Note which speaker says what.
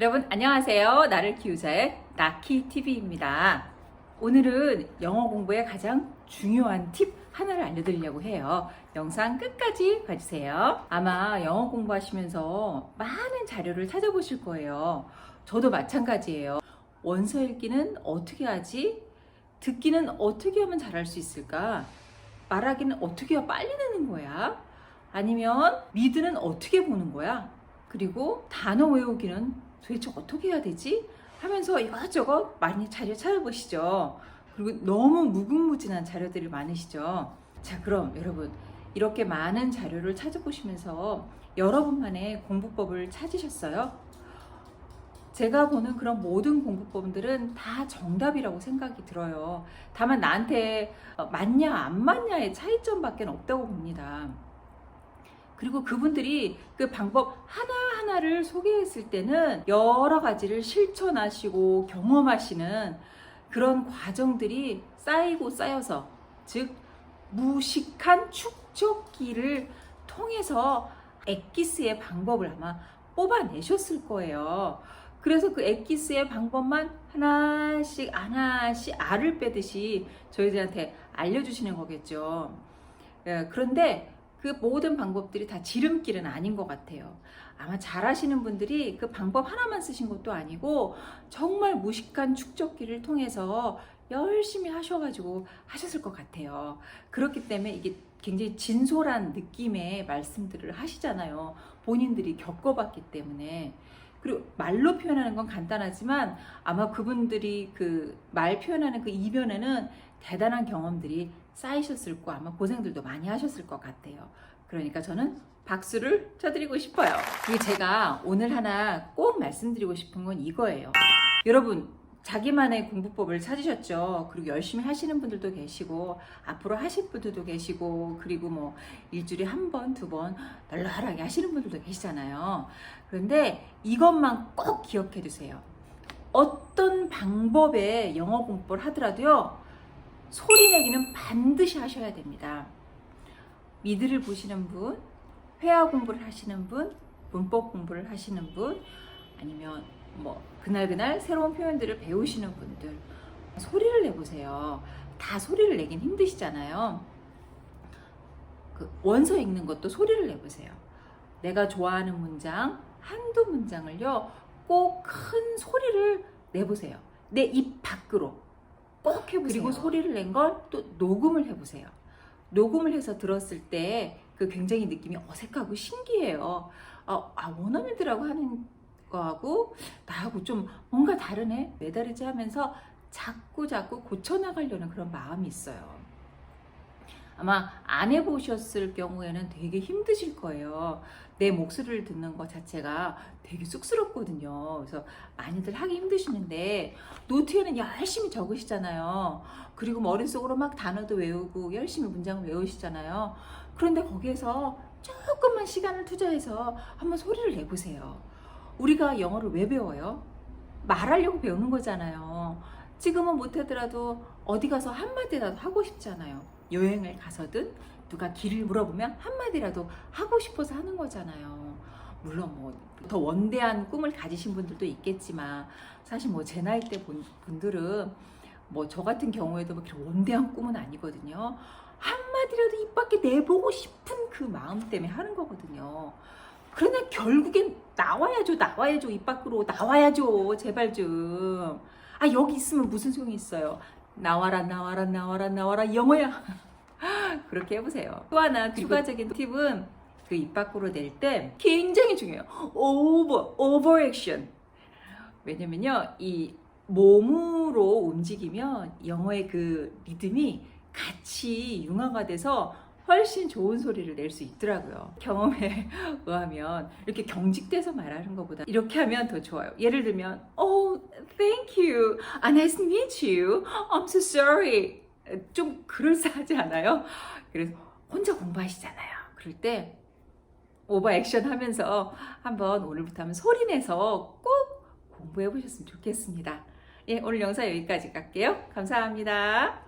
Speaker 1: 여러분 안녕하세요. 나를 키우자의 나키 TV입니다. 오늘은 영어 공부의 가장 중요한 팁 하나를 알려드리려고 해요. 영상 끝까지 봐주세요. 아마 영어 공부하시면서 많은 자료를 찾아보실 거예요. 저도 마찬가지예요. 원서 읽기는 어떻게 하지? 듣기는 어떻게 하면 잘할 수 있을까? 말하기는 어떻게 해야 빨리 되는 거야? 아니면 미드는 어떻게 보는 거야? 그리고 단어 외우기는 도대체 어떻게 해야 되지? 하면서 이것저것 많이 자료 찾아보시죠. 그리고 너무 무궁무진한 자료들이 많으시죠. 자, 그럼 여러분 이렇게 많은 자료를 찾아보시면서 여러분만의 공부법을 찾으셨어요? 제가 보는 그런 모든 공부법들은 다 정답이라고 생각이 들어요. 다만 나한테 어, 맞냐 안 맞냐의 차이점밖에 없다고 봅니다. 그리고 그분들이 그 방법 하나하나를 소개했을 때는 여러 가지를 실천하시고 경험하시는 그런 과정들이 쌓이고 쌓여서 즉 무식한 축적기를 통해서 엑기스의 방법을 아마 뽑아내셨을 거예요. 그래서 그 엑기스의 방법만 하나씩 하나씩 알을 빼듯이 저희들한테 알려주시는 거겠죠. 예, 그런데 그 모든 방법들이 다 지름길은 아닌 것 같아요. 아마 잘하시는 분들이 그 방법 하나만 쓰신 것도 아니고 정말 무식한 축적기를 통해서 열심히 하셔가지고 하셨을 것 같아요. 그렇기 때문에 이게 굉장히 진솔한 느낌의 말씀들을 하시잖아요. 본인들이 겪어봤기 때문에. 그리고 말로 표현하는 건 간단하지만 아마 그분들이 그 말 표현하는 그 이면에는 대단한 경험들이 쌓이셨을 거 아마 고생들도 많이 하셨을 것 같아요. 그러니까 저는 박수를 쳐드리고 싶어요. 그리고 제가 오늘 하나 꼭 말씀드리고 싶은 건 이거예요. 여러분, 자기만의 공부법을 찾으셨죠. 그리고 열심히 하시는 분들도 계시고, 앞으로 하실 분들도 계시고, 그리고 뭐 일주일에 한 번, 두 번 널널하게 하시는 분들도 계시잖아요. 그런데 이것만 꼭 기억해 두세요. 어떤 방법의 영어 공부를 하더라도요, 소리 내기는 반드시 하셔야 됩니다. 미드를 보시는 분, 회화 공부를 하시는 분, 문법 공부를 하시는 분, 아니면 뭐 그날 그날 새로운 표현들을 배우시는 분들 소리를 내보세요. 다 소리를 내긴 힘드시잖아요. 그 원서 읽는 것도 소리를 내보세요. 내가 좋아하는 문장 한두 문장을요 꼭 큰 소리를 내보세요. 내 입 밖으로 꼭 해보세요. 그리고 소리를 낸 걸 또 녹음을 해보세요. 녹음을 해서 들었을 때 그 굉장히 느낌이 어색하고 신기해요. 아, 아 원어민들하고 하는 거하고 나하고 좀 뭔가 다르네 매달리지 하면서 자꾸 자꾸 고쳐나가려는 그런 마음이 있어요. 아마 안 해보셨을 경우에는 되게 힘드실 거예요. 내 목소리를 듣는 것 자체가 되게 쑥스럽거든요. 그래서 많이들 하기 힘드시는데 노트에는 열심히 적으시잖아요. 그리고 머릿속으로 막 단어도 외우고 열심히 문장을 외우시잖아요. 그런데 거기에서 조금만 시간을 투자해서 한번 소리를 내보세요. 우리가 영어를 왜 배워요? 말하려고 배우는 거잖아요. 지금은 못하더라도 어디 가서 한마디라도 하고 싶잖아요. 여행을 가서든 누가 길을 물어보면 한마디라도 하고 싶어서 하는 거잖아요. 물론 뭐 더 원대한 꿈을 가지신 분들도 있겠지만 사실 뭐 제 나이 때 분- 분들은 뭐 저 같은 경우에도 뭐 그렇게 원대한 꿈은 아니거든요. 한마디라도 입 밖에 내보고 싶은 그 마음 때문에 하는 거거든요. 그러나 결국엔 나와야죠, 나와야죠, 입 밖으로 나와야죠, 제발 좀. 아, 여기 있으면 무슨 소용이 있어요. 나와라, 나와라, 나와라, 나와라, 영어야. 그렇게 해보세요. 또 하나 추가적인 팁은 그 입 밖으로 낼 때 굉장히 중요해요. 오버, 오버 액션. 왜냐면요, 이 몸으로 움직이면 영어의 그 리듬이 같이 융화가 돼서 훨씬 좋은 소리를 낼 수 있더라고요. 경험에 의하면 이렇게 경직돼서 말하는 것보다 이렇게 하면 더 좋아요. 예를 들면, Oh, thank you. Ah, nice to meet you. I'm so sorry. 좀 그럴싸하지 않아요? 그래서 혼자 공부하시잖아요. 그럴 때 오버 액션 하면서 한번 오늘부터 한번 소리 내서 꼭 공부해 보셨으면 좋겠습니다. 예, 오늘 영상 여기까지 갈게요. 감사합니다.